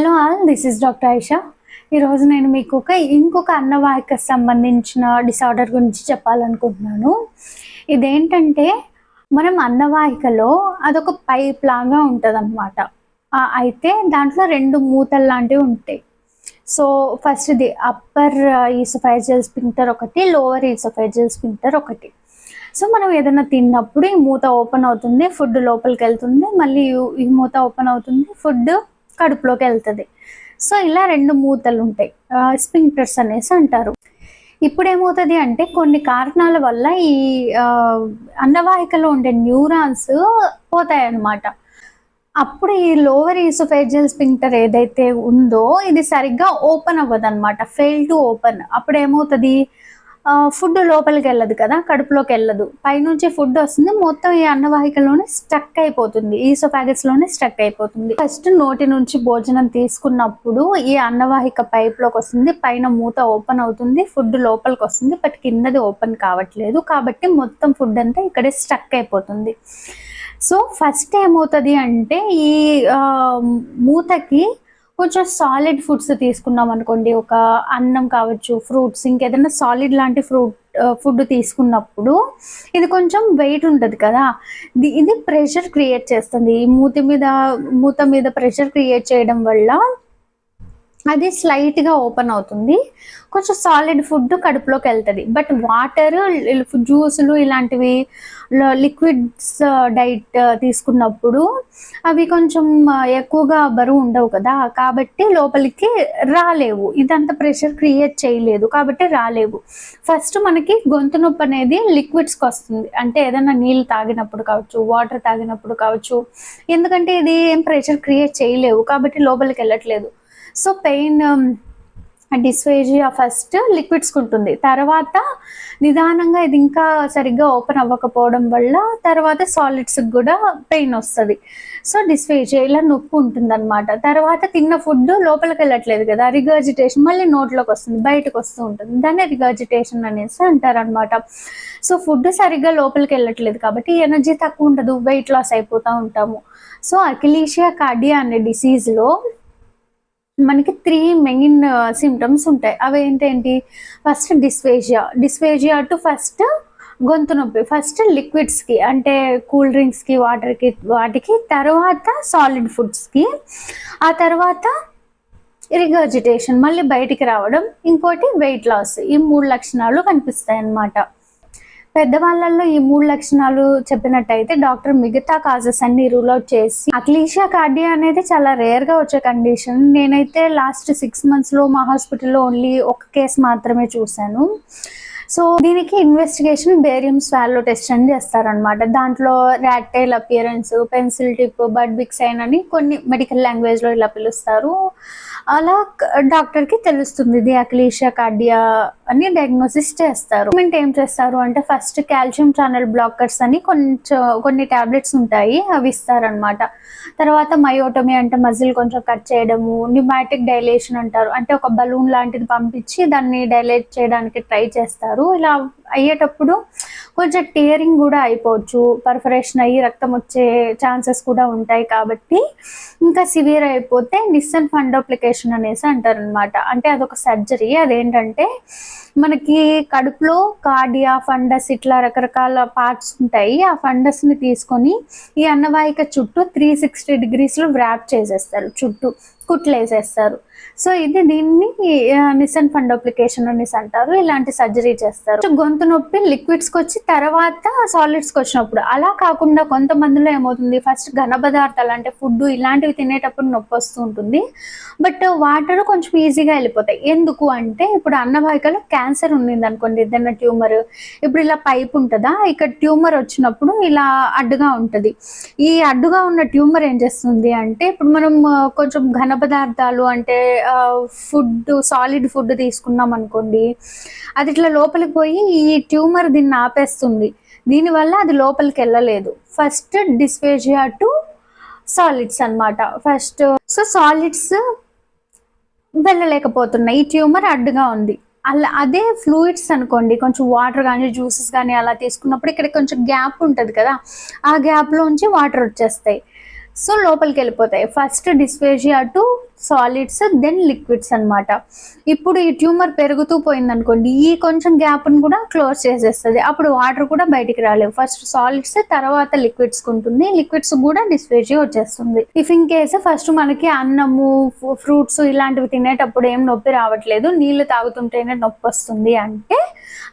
Hello all this is doctor Aisha ఈరోజు నేను మీకు ఒక ఇంకొక అన్నవాహిక సంబంధించిన డిసార్డర్ గురించి చెప్పాలనుకుంటున్నాను. ఇదేంటంటే మనం అన్నవాహికలో అదొక పైప్ లాగా ఉంటుంది అనమాట అయితే దాంట్లో రెండు మూతలు లాంటివి ఉంటాయి. సో ఫస్ట్ ఇది అప్పర్ ఈసోఫైజల్ స్పింక్టర్ ఒకటి లోవర్ ఈసోఫైజల్ స్పింక్టర్ ఒకటి. సో మనం ఏదైనా తిన్నప్పుడు ఈ మూత ఓపెన్ అవుతుంది ఫుడ్ లోపలికి వెళ్తుంది మళ్ళీ ఈ మూత ఓపెన్ అవుతుంది ఫుడ్ కడుపులోకి వెళ్తుంది. సో ఇలా రెండు మూతలు ఉంటాయి స్పింక్టర్స్ అనేసి అంటారు. ఇప్పుడు ఏమవుతుంది అంటే కొన్ని కారణాల వల్ల ఈ అన్నవాహికలో ఉండే న్యూరాన్స్ పోతాయి అన్నమాట అప్పుడు ఈ లోవర్ ఈసోఫేజియల్ స్పింక్టర్ ఏదైతే ఉందో ఇది సరిగ్గా ఓపెన్ అవ్వదు అనమాట ఫెయిల్ టు ఓపెన్. అప్పుడు ఏమవుతుంది ఫుడ్ లోపలికి వెళ్ళదు కదా కడుపులోకి వెళ్ళదు. పైనుంచి ఫుడ్ వస్తుంది మొత్తం ఈ అన్నవాహికలోనే స్టక్ అయిపోతుంది. ఈసోఫాగస్లోనే స్టక్ అయిపోతుంది. ఫస్ట్ నోటి నుంచి భోజనం తీసుకున్నప్పుడు ఈ అన్నవాహిక పైప్లోకి వస్తుంది పైన మూత ఓపెన్ అవుతుంది ఫుడ్ లోపలికి వస్తుంది బట్ కిందది ఓపెన్ కావట్లేదు. కాబట్టి మొత్తం ఫుడ్ అంతా ఇక్కడే స్టక్ అయిపోతుంది. సో ఫస్ట్ ఏమవుతుంది అంటే ఈ మూతకి కొంచెం సాలిడ్ ఫుడ్స్ తీసుకున్నాం అనుకోండి ఒక అన్నం కావచ్చు ఫ్రూట్స్ ఇంకేదైనా సాలిడ్ లాంటి ఫ్రూట్ ఫుడ్ తీసుకున్నప్పుడు ఇది కొంచెం వెయిట్ ఉంటుంది కదా. ది- ఇది ప్రెషర్ క్రియేట్ చేస్తుంది. ఈ మూతి మీద మూత మీద ప్రెషర్ క్రియేట్ చేయడం వల్ల అది స్లైట్గా ఓపెన్ అవుతుంది. కొంచెం సాలిడ్ ఫుడ్ కడుపులోకి వెళ్తుంది. బట్ వాటర్ జ్యూసులు ఇలాంటివి లిక్విడ్స్ డైట్ uh, uh, తీసుకున్నప్పుడు అవి కొంచెం uh, ఎక్కువగా బరువు ఉండవు కదా. కాబట్టి లోపలికి రాలేవు. ఇదంతా ప్రెషర్ క్రియేట్ చేయలేదు. కాబట్టి రాలేవు. ఫస్ట్ మనకి గొంతు నొప్పి అనేది లిక్విడ్స్కి వస్తుంది. అంటే ఏదైనా నీళ్ళు తాగినప్పుడు కావచ్చు వాటర్ తాగినప్పుడు కావచ్చు. ఎందుకంటే ఇది ఏం ప్రెషర్ క్రియేట్ చేయలేవు. కాబట్టి లోపలికి వెళ్ళట్లేదు. సో పెయిన్ డిస్వేజియా ఫస్ట్ లిక్విడ్స్కి ఉంటుంది. తర్వాత నిదానంగా ఇది ఇంకా సరిగ్గా ఓపెన్ అవ్వకపోవడం వల్ల తర్వాత సాలిడ్స్కి కూడా పెయిన్ వస్తుంది. సో డిస్వేజియా ఇలా నొప్పి ఉంటుంది అనమాట తర్వాత తిన్న ఫుడ్ లోపలికి వెళ్ళట్లేదు కదా రిగర్జిటేషన్ మళ్ళీ నోట్లోకి వస్తుంది బయటకు వస్తూ ఉంటుంది. దాన్ని రిగర్జిటేషన్ అనేసి అంటారనమాట సో ఫుడ్ సరిగ్గా లోపలికి వెళ్ళట్లేదు కాబట్టి ఎనర్జీ తక్కువ ఉండదు వెయిట్ లాస్ అయిపోతూ ఉంటాము. సో అఖిలీషియా కార్డియా అనే డిసీజ్లో మనకి త్రీ మెయిన్ సిమ్టమ్స్ ఉంటాయి. అవి ఏంటేంటి? First dysphagia dysphagia to first గొంతు నొప్పి. ఫస్ట్ లిక్విడ్స్కి అంటే కూల్ డ్రింక్స్కి వాటర్కి వాటికి. తర్వాత సాలిడ్ ఫుడ్స్కి ఆ తర్వాత రిగర్జిటేషన్ మళ్ళీ బయటికి రావడం. ఇంకోటి వెయిట్ లాస్ ఈ మూడు లక్షణాలు కనిపిస్తాయి అన్నమాట పెద్దవాళ్ళల్లో ఈ మూడు లక్షణాలు చెప్పినట్టయితే డాక్టర్ మిగతా కాజెస్ అన్ని రూల్ అవుట్ చేసి అక్లీషియా కార్డియా అనేది చాలా రేర్గా వచ్చే కండిషన్ నేనైతే లాస్ట్ సిక్స్ మంత్స్లో మా హాస్పిటల్లో ఓన్లీ ఒక కేసు మాత్రమే చూశాను. సో దీనికి ఇన్వెస్టిగేషన్ బేరియం స్వాలో టెస్ట్ అని చేస్తారనమాట దాంట్లో rat tail appearance pencil tip bird beak sign అని కొన్ని మెడికల్ లాంగ్వేజ్లో ఇలా పిలుస్తారు. అలా డాక్టర్కి తెలుస్తుంది ఇది అక్లీషియా కార్డియా అని డయాగ్నోసిస్ చేస్తారు. ట్రీట్మెంట్ ఏం చేస్తారు అంటే ఫస్ట్ కాల్షియం ఛానల్ బ్లాకర్స్ అని కొంచెం కొన్ని టాబ్లెట్స్ ఉంటాయి అవి ఇస్తారనమాట తర్వాత మయోటమీ అంటే మజిల్ కొంచెం కట్ చేయడము న్యూమాటిక్ డైలేషన్ అంటారు. అంటే ఒక బలూన్ లాంటిది పంపించి దాన్ని డైలేట్ చేయడానికి ట్రై చేస్తారు. ఇలా అయ్యేటప్పుడు కొంచెం టీయరింగ్ కూడా అయిపోవచ్చు. పర్ఫరేషన్ అయ్యి రక్తం వచ్చే ఛాన్సెస్ కూడా ఉంటాయి కాబట్టి ఇంకా సివియర్ అయిపోతే నిస్సన్ ఫండోప్లికేషన్ అనేసి అంటారనమాట అంటే అదొక సర్జరీ అదేంటంటే మనకి కడుపులో కార్డియా ఫండస్ ఇట్లా రకరకాల పార్ట్స్ ఉంటాయి. ఆ ఫండస్ని తీసుకొని ఈ అన్నవాహిక చుట్టూ త్రీ సిక్స్టీ డిగ్రీస్లో వ్రాప్ చేసేస్తారు చుట్టూ. కుట్లు వేసేస్తారు. సో ఇది దీన్ని నిసన్ ఫండోప్లికేషన్ అనేసి అంటారు. ఇలాంటి సర్జరీ చేస్తారు. గొంతు నొప్పి లిక్విడ్స్కి వచ్చి తర్వాత సాలిడ్స్కి వచ్చినప్పుడు. అలా కాకుండా కొంతమందిలో ఏమవుతుంది? ఫస్ట్ ఘన పదార్థాలు అంటే ఫుడ్ ఇలాంటివి తినేటప్పుడు నొప్పి వస్తూ ఉంటుంది. బట్ వాటర్ కొంచెం ఈజీగా వెళ్ళిపోతాయి. ఎందుకు అంటే ఇప్పుడు అన్నవాహికలో క్యాన్సర్ ఉండింది అనుకోండి. ఏదైనా ట్యూమర్ ఇప్పుడు ఇలా పైప్ ఉంటుందా? ఇక్కడ ట్యూమర్ వచ్చినప్పుడు ఇలా అడ్డుగా ఉంటుంది. ఈ అడ్డుగా ఉన్న ట్యూమర్ ఏం చేస్తుంది అంటే ఇప్పుడు మనం కొంచెం ఘన పదార్థాలు అంటే ఫుడ్ సాలిడ్ ఫుడ్ తీసుకున్నాం అనుకోండి అది ఇట్లా లోపలికి పోయి ఈ ట్యూమర్ దీన్ని ఆపేస్తుంది. దీనివల్ల అది లోపలికి వెళ్ళలేదు. ఫస్ట్ డిస్పేజియా టు సాలిడ్స్ అన్నమాట. ఫస్ట్ సో సాలిడ్స్ వెళ్ళలేకపోతున్నాయి. ఈ ట్యూమర్ అడ్డుగా ఉంది. అలా అదే ఫ్లూయిడ్స్ అనుకోండి కొంచెం వాటర్ కానీ జ్యూసెస్ కానీ అలా తీసుకున్నప్పుడు ఇక్కడ కొంచెం గ్యాప్ ఉంటుంది కదా ఆ గ్యాప్లోంచి వాటర్ వచ్చేస్తాయి. సో లోపలికి వెళ్ళిపోతాయి first dysphagia to solids then liquids అన్నమాట. ఇప్పుడు ఈ ట్యూమర్ పెరుగుతూ పోయింది అనుకోండి ఈ కొంచెం గ్యాప్ను కూడా క్లోజ్ చేసేస్తుంది. అప్పుడు వాటర్ కూడా బయటికి రాలేవు. ఫస్ట్ సాలిడ్స్ తర్వాత లిక్విడ్స్ ఉంటుంది లిక్విడ్స్ కూడా డిస్ఫేజియా వచ్చేస్తుంది. ఇఫ్ ఇన్ కేస్ ఫస్ట్ మనకి అన్నము ఫ్రూట్స్ ఇలాంటివి తినేటప్పుడు ఏం నొప్పి రావట్లేదు నీళ్ళు తాగుతుంటేనే నొప్పి వస్తుంది అంటే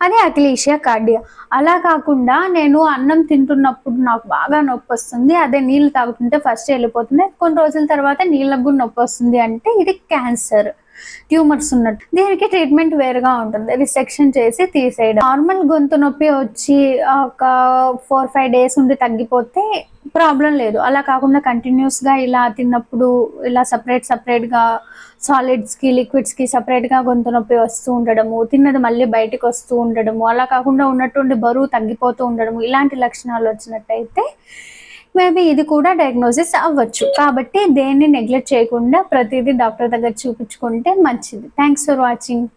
అదే అఖిలేషియా కార్డియా అలా కాకుండా నేను అన్నం తింటున్నప్పుడు నాకు బాగా నొప్పి వస్తుంది అదే నీళ్ళు తాగుతుంటే ఫస్ట్ వెళ్ళిపోతుంది. కొన్ని రోజుల తర్వాత నీళ్ళకు కూడా నొప్పి వస్తుంది అంటే ఇది క్యాన్సర్ ట్యూమర్స్ ఉన్నట్టు. దీనికి ట్రీట్మెంట్ వేరుగా ఉంటుంది. రిసెక్షన్ చేసి తీసేయడం. నార్మల్ గొంతు నొప్పి వచ్చి ఒక ఫోర్ ఫైవ్ డేస్ ఉండి తగ్గిపోతే ప్రాబ్లం లేదు. అలా కాకుండా కంటిన్యూస్గా ఇలా తిన్నప్పుడు ఇలా సపరేట్ సపరేట్గా సాలిడ్స్కి లిక్విడ్స్కి సపరేట్గా గొంతు నొప్పి వస్తూ ఉండడము తిన్నది మళ్ళీ బయటకు వస్తూ ఉండడము అలా కాకుండా ఉన్నట్టుండి బరువు తగ్గిపోతూ ఉండడము ఇలాంటి లక్షణాలు వచ్చినట్టయితే మేబీ ఇది కూడా డయాగ్నోసిస్ అవ్వచ్చు. కాబట్టి దేన్ని నెగ్లెక్ట్ చేయకుండా ప్రతిదీ డాక్టర్ దగ్గర చూపించుకుంటే మంచిది. Thanks for watching